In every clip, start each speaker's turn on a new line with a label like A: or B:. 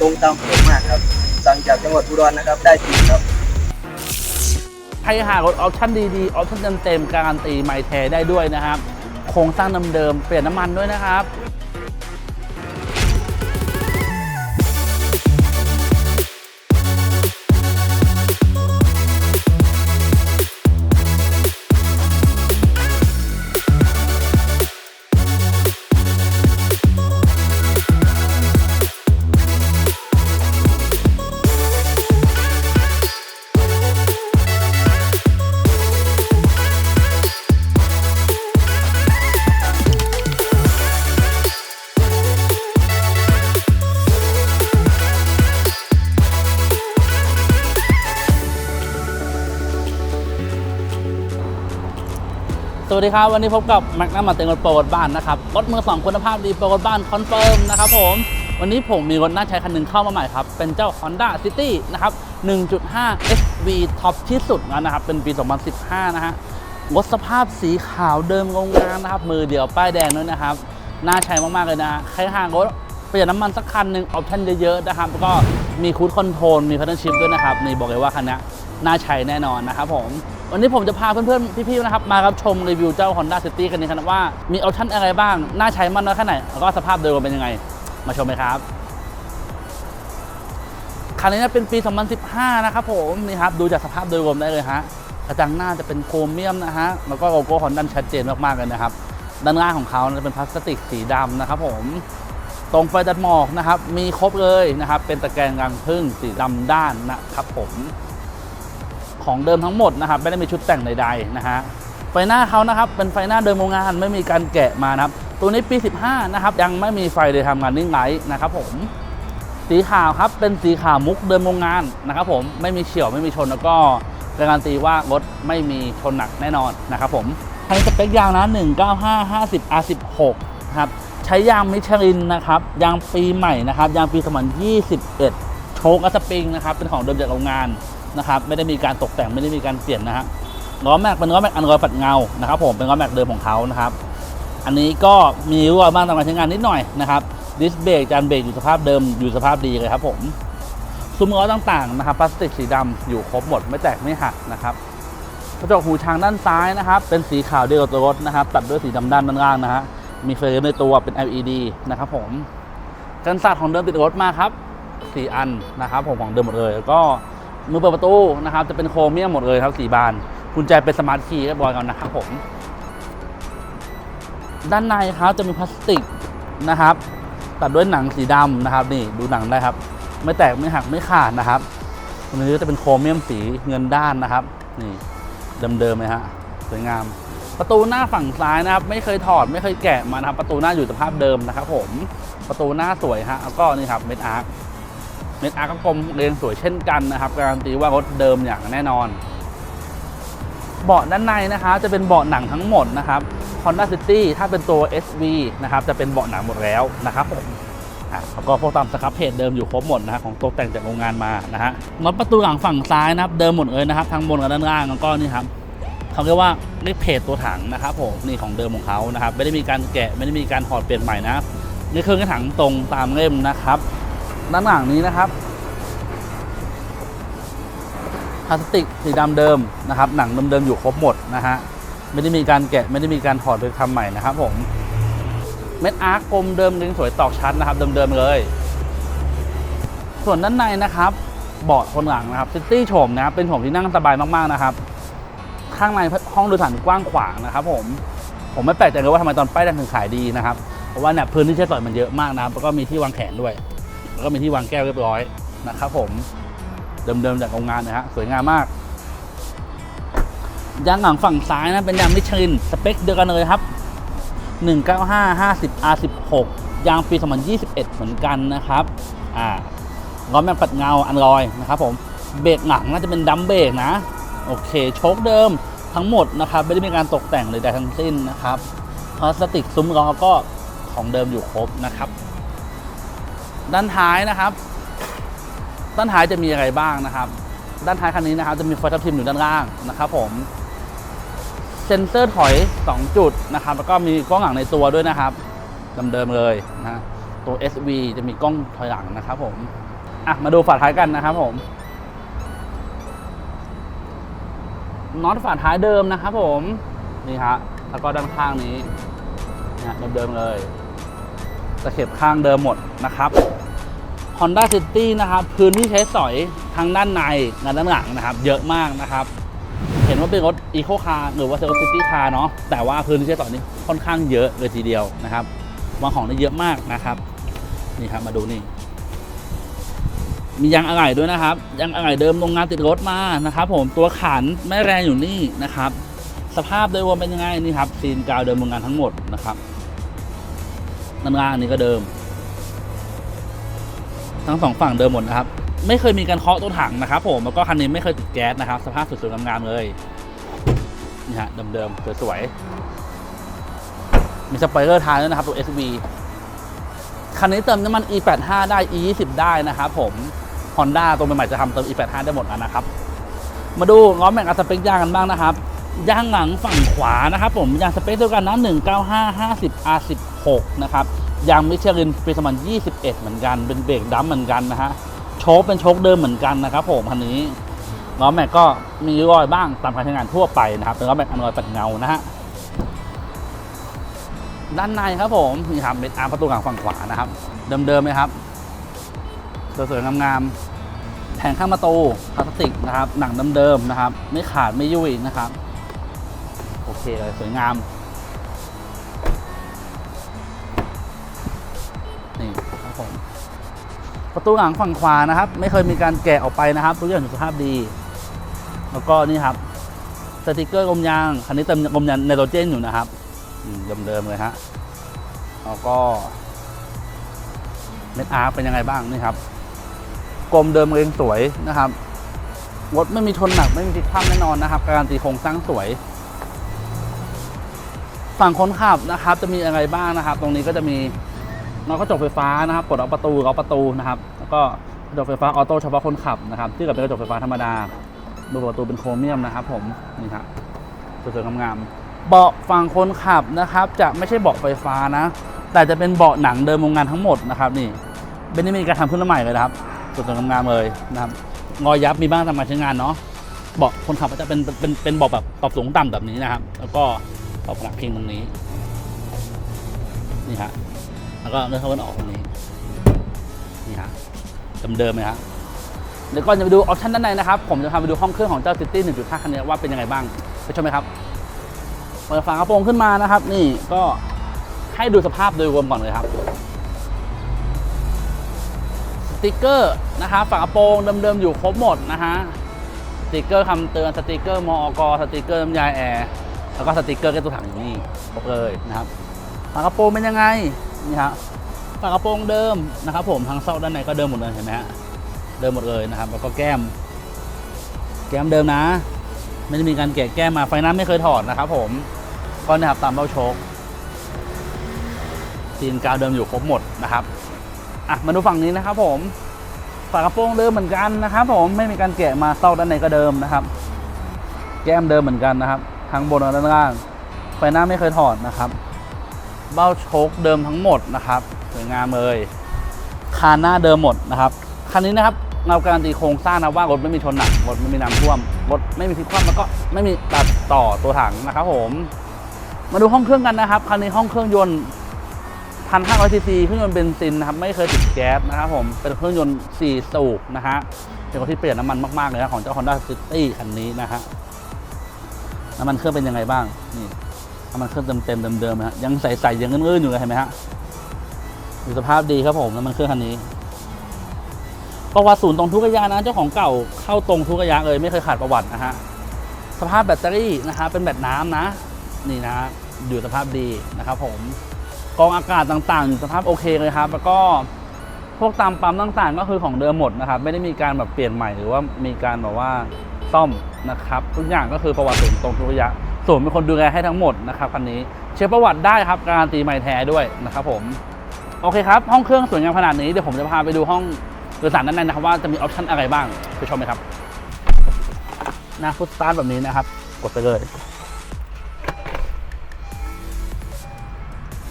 A: ตรงตามผมมากครับ สั่งจากจังหวัดอุดรนะครับ ได้จริงครับ
B: ใครหารถออปชั่นดีๆ ออปชั่นเต็มๆการันตีไม่แท้ได้ด้วยนะครับ โครงสร้างเดิมๆเปลี่ยนน้ำมันด้วยนะครับ วัสดีครับ วันนี้พบกับแม็กนัมมาเต็งรถโปรรถบ้านนะครับ รถมือสองคุณภาพดีโปรรถบ้านคอนเฟิร์มนะครับผม วันนี้ผมมีรถน่าใช้คันหนึ่งเข้ามาใหม่ครับ เป็นเจ้า Honda City นะครับ 1.5 SV Top ที่สุดแล้วนะครับ เป็นปี 2015 นะฮะรถสภาพสีขาวเดิมโรงงานนะครับ มือเดียวป้ายแดงด้วยนะครับ น่าใช้มาก ๆ เลยนะใครห่างรถเปลี่ยนน้ำมันสักคันหนึ่งออปชั่นเยอะ ๆ นะครับแล้วก็มีคูดคอนโทรล มีพัฒนชิพด้วยนะครับ นี่บอกเลยว่าคันนี้น่าใช้แน่นอนนะครับผม วันนี้ผมจะพาเพื่อนๆ พี่ๆ นะครับ มารับชมรีวิวเจ้า Honda City กันนี้ครับว่ามีออปชั่นอะไรบ้าง น่าใช้มากน้อยแค่ไหน แล้วก็สภาพโดยรวมเป็นยังไง มาชมเลยครับคันนี้เป็นปี 2015 นะครับผมนี่ครับ ดูจากสภาพโดยรวมได้เลยฮะกระจังหน้าจะเป็นโครเมียมนะฮะแล้วก็โลโก้ฮอนดัชัดเจนมากๆเลยนะครับ ด้านล่างของเขาจะเป็นพลาสติกสีดำนะครับผมตรงไฟตัดหมอกนะครับ มีครบเลยนะครับ เป็นตะแกรงรังพึ่งสีดำด้านนะครับผม ของเดิมทั้งหมดนะครับไม่ได้มีชุดแต่งใดๆนะฮะไฟหน้าเขานะครับเป็นไฟหน้าเดิมโรงงานไม่มีการแกะมานะครับตัวนี้ปี 15 นะครับยังไม่มีไฟเลยทำงานนิ่งไลท์นะครับผมสีขาวครับเป็นสีขาวมุกเดิมโรงงานนะครับผมไม่มีเฉียวไม่มีชนแล้วก็การันตีว่ารถไม่มีชนหนักแน่นอนนะครับผมใช้สเปคยางนะ 195 50 R16 ครับใช้ยางมิชลินนะครับยางปีใหม่นะครับยางปี2021 โชคอัสปริงนะครับเป็นของเดิมจากโรงงาน นะครับไม่ได้มีการตกแต่งไม่ได้มีการเปลี่ยนนะฮะล้อแม็กเป็นล้อแม็กอันรอยปัดเงานะครับผมเป็นล้อแม็กเดิมของเขานะครับอันนี้ก็มีรั่วบ้างตามการใช้งานนิดหน่อยนะครับดิสเบรกจานเบรกอยู่สภาพเดิมอยู่สภาพดีเลยครับผมซุ้มล้อต่างๆนะครับพลาสติกสีดำอยู่ครบหมดไม่แตกไม่หักนะครับกระจกหูช้างด้านซ้ายนะครับ เป็นสีขาวเดียวกับตัวรถนะครับ ตัดด้วยสีดำด้านด้านล่างนะฮะมีเฟรมในตัวเป็น LED นะครับผมกันศาสตร์ของเดิมติดรถมาครับสี่อันนะครับผมของเดิมหมดเลยแล้วก็ มือเปิดประตูนะครับจะเป็นโครเมียมหมดเลยครับสี่บานกุญแจเป็นสมาร์ทคีย์เรียบร้อยกันนะครับผม ด้านในครับจะมีพลาสติกนะครับ ตัดด้วยหนังสีดำนะครับ นี่ดูหนังได้ครับ ไม่แตกไม่หักไม่ขาดนะครับตรงนี้ก็จะเป็นโครเมียมสีเงินด้านนะครับ นี่เดิมๆเลยฮะสวยงาม ประตูหน้าฝั่งซ้ายนะครับ ไม่เคยถอดไม่เคยแกะมานะครับ ประตูหน้าอยู่สภาพเดิมนะครับ ผมประตูหน้าสวยฮะแล้วก็นี่ครับเม็ดอาร์ค เม็ดอาร์คก็กลมเรียงสวยเช่นกันนะครับ การันตีว่ารถเดิมอย่างแน่นอน เบาะด้านในนะครับจะเป็นเบาะหนังทั้งหมดนะครับ Honda City ถ้าเป็นตัว SV นะครับจะเป็นเบาะหนังหมดแล้วนะครับผมอะแล้วก็พวกตามสครับเพจเดิมอยู่ครบหมดนะฮะของตกแต่งจากโรงงานมานะฮะน็อตประตูหลังฝั่งซ้ายนะครับ เดิมหมดเลยนะครับทั้งบนกับด้านล่างแล้วก็นี่ครับเขาเรียกว่าเรียกเพจตัวถังนะครับผมนี่ของเดิมของเขานะครับ ไม่ได้มีการแกะไม่ได้มีการถอดเปลี่ยนใหม่นะนี่เครื่องกระถังตรงตามเล่มนะครับ ด้านหลังนี้นะครับพลาสติกสีดำเดิมนะครับ หนังเดิมๆอยู่ครบหมดนะฮะไม่ได้มีการแกะไม่ได้มีการถอดไปทำใหม่นะครับผมเม็ดอาร์คกลมเดิมดึงสวยตอกชัดนะครับ เดิมๆเลย ส่วนด้านในนะครับเบาะคนหลังนะครับซิตี้โฉมนะครับเป็นโฉมที่นั่งสบายมากๆนะครับ ข้างในห้องโดยสารกว้างขวางนะครับ ผมผมไม่แปลกใจเลยว่าทำไมตอนป้ายแดงถึงขายดีนะครับเพราะว่าเนี่ยพื้นที่ใช้สอยมันเยอะมากนะครับแล้วก็มีที่วางแขนด้วย แล้วก็มีที่วางแก้วเรียบร้อยนะครับผมเดิมๆจากโรงงานนะฮะสวยงามมากยางหลังฝั่งซ้ายนะเป็นยางมิชลินสเปคเดียวกันเลยครับ 195 50 R16 ยางปี 2021 เหมือนกันนะครับอ่าล้อแม็กปัดเงาอันลอยนะครับผมเบรกหลังน่าจะเป็นดัมเบรกนะ โอเคโชคเดิมทั้งหมดนะครับ ไม่ได้มีการตกแต่งใดๆทั้งสิ้นนะครับพลาสติกซุ้มล้อก็ของเดิมอยู่ครบนะครับ ด้านท้ายนะครับ ด้านท้ายจะมีอะไรบ้างนะครับ ด้านท้ายคันนี้นะครับ จะมีไฟทับทิมอยู่ด้านล่างนะครับผมเซนเซอร์ถอย 2 จุดนะครับ แล้วก็มีกล้องหลังในตัวด้วยนะครับเดิมๆเลยนะตัว SV จะมีกล้องถอยหลังนะครับผมอะมาดูฝาท้ายกันนะครับผมน็อตฝาท้ายเดิมนะครับผมนี่ฮะแล้วก็ด้านข้างนี้นะเดิมๆเลย ตะเข็บข้างเดิมหมดนะครับ Honda City นะครับพื้นที่ใช้สอยทั้งด้านในและด้านหลังนะครับ เยอะมากนะครับ เห็นว่าเป็นรถ Eco Car หรือว่า City City Car เนาะแต่ว่าพื้นที่ใช้สอยนี่ค่อนข้างเยอะเลยทีเดียวนะครับวางของได้เยอะมากนะครับนี่ครับมาดูนี่มียางอะไหล่ด้วยนะครับยางอะไหล่เดิมโรงงานติดรถมานะครับ ผมตัวขันแม่แรงอยู่นี่นะครับ สภาพโดยรวมเป็นยังไงนี่ครับซีนกาวเดิมโรงงานทั้งหมดนะครับ น้านอันนี้ก็เดิม ทั้งสองฝั่งเดิมหมดนะครับ ไม่เคยมีการเคาะตัวถังนะครับ ผมแล้วก็คันนี้ไม่เคยติดแก๊สนะครับ สภาพสวยๆงามๆเลยนี่ฮะเดิมๆสวยๆมีสปอยเลอร์ท้ายด้วยนะครับตัว SV คันนี้เติมน้ำมัน E85 ได้ E20 ได้นะครับผม Honda ตัวใหม่ๆจะทำเติม E85 ได้หมดแล้วนะครับ มาดูล้อแม็กอัสเปคยางกันบ้างนะครับยางหลังฝั่งขวานะครับผมยางสเปคเดียวกันนะ195 50 R16 นะครับยางมิชลินปี2021 เหมือนกัน เป็นเบรกดัมเหมือนกันนะฮะโชคเป็นโชคเดิมเหมือนกันนะครับผมคันนี้ล้อแม็กก็มีรอยบ้างตามการใช้งานทั่วไปนะครับเป็นล้อแม็กอันลอยปัดเงานะฮะด้านในครับผมนี่ครับเป็นอาร์ประตูหลังฝั่งขวานะครับ เดิมๆเลยครับสวยๆงามๆแผงข้างประตูพลาสติกนะครับ หนังเดิมๆนะครับ ไม่ขาดไม่ยุ่ยนะครับ โอเคเลยสวยงาม ผมประตูหลังฝั่งขวานะครับ ไม่เคยมีการแกะออกไปนะครับทุกอย่างอยู่สภาพดี แล้วก็นี่ครับสติกเกอร์ลมยางคันนี้เติมลมยางไนโตรเจนอยู่นะครับอืมเดิมๆเลยฮะแล้วก็เม็ดอาร์เป็นยังไงบ้างนี่ครับกลมเดิมเองสวยนะครับรถไม่มีชนหนักไม่มีพลิกคว่ำแน่นอนนะครับ การันตีโครงสร้างสวย ฝั่งคนขับนะครับ จะมีอะไรบ้างนะครับ ตรงนี้ก็จะมี น็อตกระจกไฟฟ้านะครับกดล็อกประตูล็อกประตูนะครับแล้วก็กระจกไฟฟ้าออโต้เฉพาะคนขับนะครับที่กับเป็นกระจกไฟฟ้าธรรมดาดูประตูเป็นโครเมียมนะครับ ผมนี่ครับสวยๆงามๆเบาะฝั่งคนขับนะครับ จะไม่ใช่เบาะไฟฟ้านะ แต่จะเป็นเบาะหนังเดิมโรงงานทั้งหมดนะครับ นี่เป็นนี่มีการทำขึ้นมาใหม่เลยนะครับสวยๆงามๆเลยนะครับงอยับมีบ้างตามาใช้งานเนาะเบาะคนขับก็จะเป็นเป็นเป็นเบาะแบบปรับสูงต่ำแบบนี้นะครับ แล้วก็ปรับหนักพิงตรงนี้นี่ฮะ แล้วก็เลื่อนเข้าเลื่อนออกตรงนี้นี่ฮะเดิมๆเลยฮะเดี๋ยวก่อนจะไปดูออปชั่นด้านในนะครับ ผมจะพาไปดูห้องเครื่องของเจ้า City 1.5 คันนี้ว่าเป็นยังไงบ้างไปชมไหมครับเปิดฝากระโปรงขึ้นมานะครับ นี่ก็ให้ดูสภาพโดยรวมก่อนเลยครับสติกเกอร์นะครับฝากระโปรงเดิมๆอยู่ครบหมดนะฮะสติกเกอร์คำเตือนสติกเกอร์มอกสติกเกอร์น้ำยาแอร์แล้วก็สติกเกอร์แก้ตัวถังอยู่นี่ครบเลยนะครับฝากระโปรงเป็นยังไง นี่ฮะฝากระโปรงเดิมนะครับ ผมทางซอกด้านในก็เดิมหมดเลยเห็นไหมฮะเดิมหมดเลยนะครับ แล้วก็แก้ม แก้มเดิมนะ ไม่ได้มีการแกะแก้มมาไฟหน้าไม่เคยถอดนะครับ ผมก็นะครับตามเบ้าโชคซีนกาวเดิมอยู่ครบหมดนะครับอะมาดูฝั่งนี้นะครับ ผมฝากระโปรงเดิมเหมือนกันนะครับ ผมไม่มีการแกะมาซอกด้านในก็เดิมนะครับ แก้มเดิมเหมือนกันนะครับทั้งบนและด้านล่างไฟหน้าไม่เคยถอดนะครับ เบ้าโชคเดิมทั้งหมดนะครับสวยงามเลยคานหน้าเดิมหมดนะครับคันนี้นะครับเราการันตีโครงสร้างนะว่ารถไม่มีชนหนักรถไม่มีน้ำท่วมรถไม่มีพลิกคว่ำแล้วก็ไม่มีตัดต่อตัวถังนะครับผมมาดูห้องเครื่องกันนะครับคันนี้ห้องเครื่องยนต์1,500ซีซีเครื่องยนต์เบนซินนะครับไม่เคยติดแก๊สนะครับผมเป็นเครื่องยนต์4สูบนะฮะเป็นคนที่เปลี่ยนน้ำมันมากๆเลยนะของเจ้า Honda City คันนี้นะฮะน้ำมันเครื่องเป็นยังไงบ้างนี่ น้ำมันเครื่องเต็มเต็มเดิมๆนะฮะยังใสๆยังลื่นๆอยู่เลยเห็นไหมฮะอยู่สภาพดีครับผมน้ำมันเครื่องคันนี้ประวัติศูนย์ตรงทุกระยะนะเจ้าของเก่าเข้าตรงทุกระยะเลยไม่เคยขาดประวัตินะฮะสภาพแบตเตอรี่นะฮะเป็นแบตน้ำนะ นี่นะอยู่สภาพดีนะครับผมกองอากาศต่างๆ อยู่สภาพโอเคเลยครับ แล้วก็พวกตามปั๊มต่างๆ ก็คือของเดิมหมดนะครับ ไม่ได้มีการแบบเปลี่ยนใหม่หรือว่ามีการแบบว่าซ่อมนะครับ ทุกอย่างก็คือประวัติศูนย์ตรงทุกระยะ ส่วนเป็นคนดูแลให้ทั้งหมดนะครับคันนี้เช็คประวัติได้ครับการันตีใหม่แท้ด้วยนะครับผมโอเคครับ ห้องเครื่องสวยงามขนาดนี้เดี๋ยวผมจะพาไปดูห้องโดยสารด้านในนะครับว่าจะมีออปชั่นอะไรบ้างไปชมไหมครับหน้าฟุตสตาร์ทแบบนี้นะครับ กดไปเลย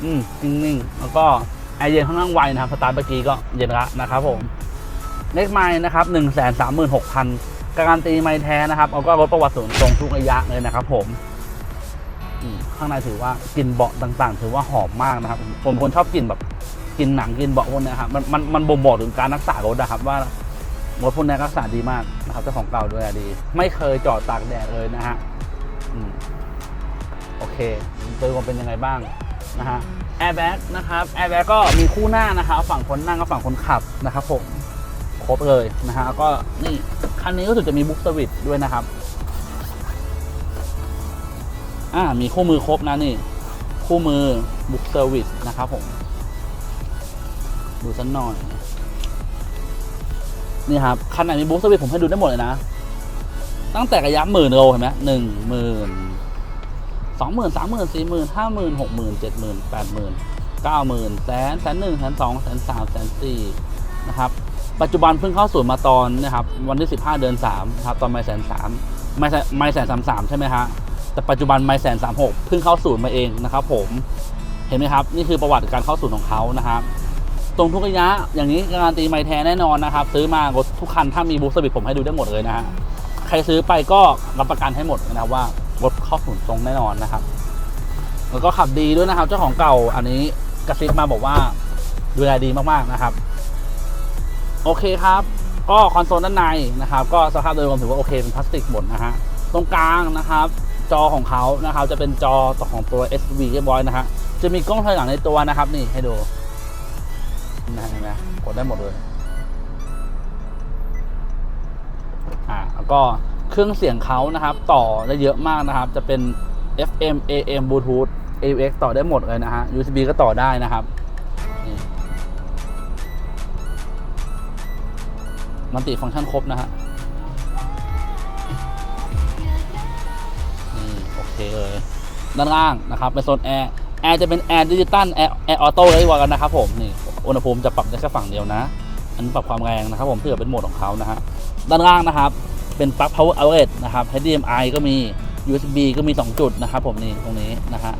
B: อืมนิ่งๆ แล้วก็แอเย็นค่อนข้างไวนะครับสตาร์ทเมื่อกี้ก็เย็นละนะครับผมเลขไม้นะครับหนึ่งแสนสามหมื่นหกพันการันตีไม้แท้นะครับเอาก็รถประวัติศูนตรงทุกระยะเลยนะครับผม ข้างในถือว่ากลิ่นเบาะต่าง ๆ ถือว่าหอมมากนะครับ ผมคนชอบกลิ่นแบบกลิ่นหนังกลิ่นเบาะพวกเนี้ยครับมันมันมันบ่งบอกถึงการรักษารถนะครับว่ารถพวกนี้รักษาดีมากนะครับเจ้าของเก่าดูแลดี ไม่เคยจอดตากแดดเลยนะฮะโอเคโดยรวมเป็นยังไงบ้างนะฮะแอร์แบ็กนะครับแอร์แบ็กก็มีคู่หน้านะครับฝั่งคนนั่งกับฝั่งคนขับนะครับผมครบเลยนะฮะก็นี่คันนี้ก็สึกจะมีบุ๊กสวิตด้วยนะครับ อ่ามีคู่มือครบนะนี่ คู่มือบุ๊กเซอร์วิสนะครับผม ดูสักหน่อย นี่ครับ คันไหนมีบุ๊กเซอร์วิสผมให้ดูได้หมดเลยนะ ตั้งแต่ระยะหมื่นโลเห็นไหมหนึ่งหมื่นสองหมื่นสามหมื่นสี่หมื่นห้าหมื่นหกหมื่นเจ็ดหมื่นแปดหมื่นเก้าหมื่นแสนแสนหนึ่งแสนสองแสนสามแสนสี่นะครับ ปัจจุบันเพิ่งเข้าศูนย์มาตอนนะครับ วันที่15เดือน3นะครับ ตอนไม่แสนสามไม่แสนไม่แสนสามสามใช่ไหมฮะ แต่ปัจจุบันไม่แสนสามหกเพิ่งเข้าศูนย์มาเองนะครับผมเห็นไหมครับ นี่คือประวัติการเข้าศูนย์ของเขานะครับตรงทุกระยะอย่างนี้การันตีไม่แท้แน่นอนนะครับ ซื้อมารถทุกคันถ้ามีบูสต์สวิตผมให้ดูได้หมดเลยนะฮะใครซื้อไปก็รับประกันให้หมดนะครับว่ารถเข้าศูนย์ตรงแน่นอนนะครับ แล้วก็ขับดีด้วยนะครับ เจ้าของเก่าอันนี้กระซิบมาบอกว่าดูแลดีมากๆนะครับ โอเคครับ ก็คอนโซลด้านในนะครับ ก็สภาพโดยรวมถือว่าโอเคเป็นพลาสติกหมดนะฮะตรงกลางนะครับ จอของเขานะครับจะเป็นจอของตัว SV เรียบร้อยนะฮะจะมีกล้องถอยหลังในตัวนะครับนี่ให้ดูนะเห็นไหมกดได้หมดเลยอ่าแล้วก็เครื่องเสียงเขานะครับ ต่อได้เยอะมากนะครับ จะเป็น FM AM Bluetooth AUX ต่อได้หมดเลยนะฮะ USB ก็ต่อได้นะครับมันติฟังก์ชันครบนะฮะ เคเลยด้านล่างนะครับเป็นโซนแอร์แอร์จะเป็นแอร์ดิจิตอลแอร์แอร์ออโต้เลยดีกว่ากันนะครับผมนี่อุณหภูมิจะปรับได้แค่ฝั่งเดียวนะ อันนี้ปรับความแรงนะครับผมเพื่อเป็นโหมดของเขานะฮะด้านล่างนะครับเป็นปลั๊ก power outlet นะครับ HDMI ก็มี USB ก็มี 2 จุดนะครับผมนี่ตรงนี้นะฮะ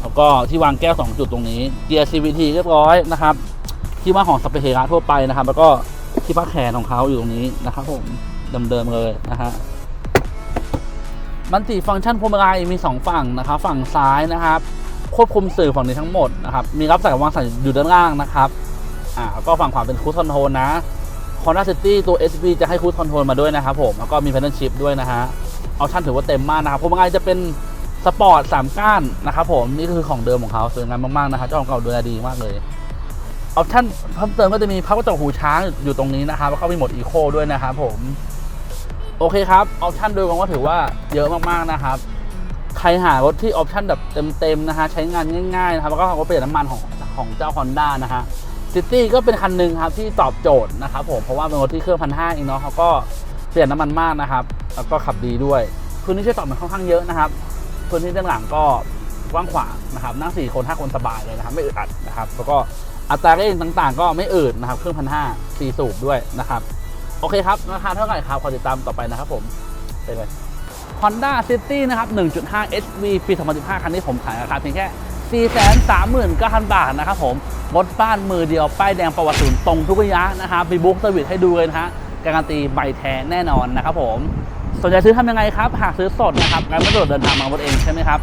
B: แล้วก็ที่วางแก้ว 2 จุดตรงนี้เกียร์ CVT เรียบร้อยนะครับที่ว่าของสเปเฮระทั่วไปนะครับ แล้วก็ที่พักแขนของเขาอยู่ตรงนี้นะครับผมเดิมๆเลยนะฮะ มันติฟังก์ชันพวงมาลัยมี 2 ฝั่งนะครับ ฝั่งซ้ายนะครับ ควบคุมสื่อฝั่งนี้ทั้งหมดนะครับมีรับสายวางสายอยู่ด้านล่างนะครับอ่าก็ฝั่งขวาเป็นคู i คอนโทรลนะ Honda City ตัว SV จะให้คู i คอนโทรลมาด้วยนะครับผมแล้วก็มี Paddle Shift ด้วยนะฮะออปชั่นถือว่าเต็มมากนะครับพวงมาลัยจะเป็นสปอร์ต3ก้านนะครับผมนี่คือของเดิมของเขาสวยงามมากๆนะครับเจ้าของเก่าดูแลดีมากเลยออปชั่นเพิ่มเติมก็จะมีพับกระจกหูช้างอยู่ตรงนี้นะครับแล้วก็มีโหมดอีโคด้วยนะครับผม โอเคครับออปชั่นโดยรวมก็ถือว่าเยอะมากๆนะครับ ใครหารถที่ออปชั่นแบบเต็มๆนะฮะใช้งานง่ายๆนะครับแล้วก็รถเปลี่ยนน้ำมันของของเจ้า Honda นะฮะซิตี้ก็เป็นคันหนึ่งครับที่ตอบโจทย์นะครับผมเพราะว่าเป็นรถที่เครื่องพันห้าเองเนาะเขาก็เปลี่ยนน้ำมันมากนะครับแล้วก็ขับดีด้วยพื้นที่ใช้ตอบมันค่อนข้างเยอะนะครับพื้นที่ด้านหลังก็กว้างขวางนะครับนั่งสี่คนห้าคนสบายเลยนะครับไม่อึดอัดนะครับแล้วก็อัตราเร่งต่างๆ ก็ไม่อืดนะครับเครื่องพันห้าสี่สูบด้วยนะครับ โอเคครับ ราคาเท่าไหร่ครับขอติดตามต่อไปนะครับผมไปเลย Honda City นะครับ 1.5 SV ปี 2015 คันนี้ผมขายราคาเพียงแค่ 439,000 บาทนะครับผมรถบ้านมือเดียว ป้ายแดงประวัติศูนย์ตรงทุกระยะนะครับมีบุ๊กเซอร์วิสให้ดูเลยนะฮะ การันตีใบแท้แน่นอนนะครับผมสนใจซื้อทำยังไงครับ หากซื้อสดนะครับงั้นไม่ต้องเดินทางมารถเองใช่ไหมครับ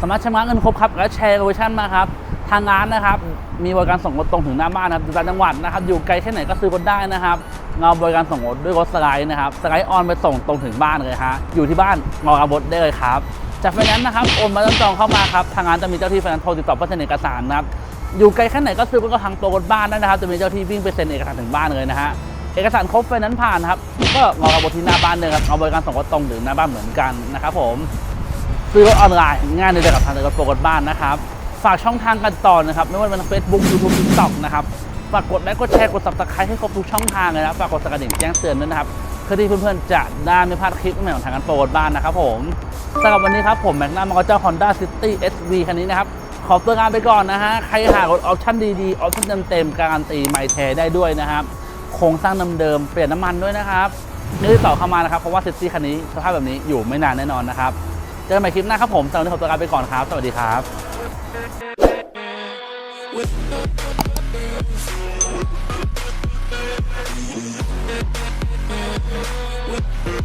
B: สามารถชำระเงินครบครับ และแชร์โลเคชั่นมาครับ ทางร้านนะครับมีบริการส่งรถตรงถึงหน้าบ้านนะครับอยู่ต่างจังหวัดนะครับอยู่ไกลแค่ไหนก็ซื้อรถได้นะครับเราบริการส่งรถด้วยรถสไลด์นะครับสไลด์ออนไปส่งตรงถึงบ้านเลยฮะอยู่ที่บ้านรอรับรถได้เลยครับจากไฟแนนซ์นะครับโอนมาจองเข้ามาครับทางร้านจะมีเจ้าที่ไฟแนนซ์โทรติดต่อเพื่อเซ็นเอกสารนะครับอยู่ไกลแค่ไหนก็ซื้อรถก็ทางตัวรถบ้านได้นะครับจะมีเจ้าที่วิ่งไปเซ็นเอกสารถึงบ้านเลยนะฮะเอกสารครบไฟแนนซ์ผ่านนะครับก็รอรับบทที่หน้าบ้านเลยครับเอาบริการส่งรถตรงถึงหน้าบ้านเหมือนกันนะครับผมซื้อรถออนไลน์ง่ายเลยกับทางเดินรถโปรกบ้านนะครับ ฝากช่องทางกันต่อนะครับ ไม่ว่าจะเป็น Facebook YouTube TikTok นะครับ ฝากกดไลค์กดแชร์กด subscribe ให้ครบทุกช่องทางเลยนะฝากกดกระดิ่งแจ้งเตือนด้วยนะครับเพื่อที่เพื่อนๆจะได้ไม่พลาดคลิปใหม่ของทางการโปรกดบ้านนะครับผมสำหรับวันนี้ครับผมแม็กนัมมอเจ้า Honda City SV คันนี้นะครับขอตัวลาไปก่อนนะฮะ ใครหารถออปชั่นดีๆ ออปชั่นเต็มๆ การันตีไม่แท้ได้ด้วยนะครับ โครงสร้างเดิมๆ เปลี่ยนน้ำมันด้วยนะครับนี่ต่อเข้ามานะครับ เพราะว่าซิตี้คันนี้สภาพแบบนี้อยู่ไม่นานแน่นอนนะครับ เจอกันใหม่คลิปหน้าครับผมสำหรับวันนี้ขอตัวลาไปก่อนครับ สวัสดีครับ
C: with the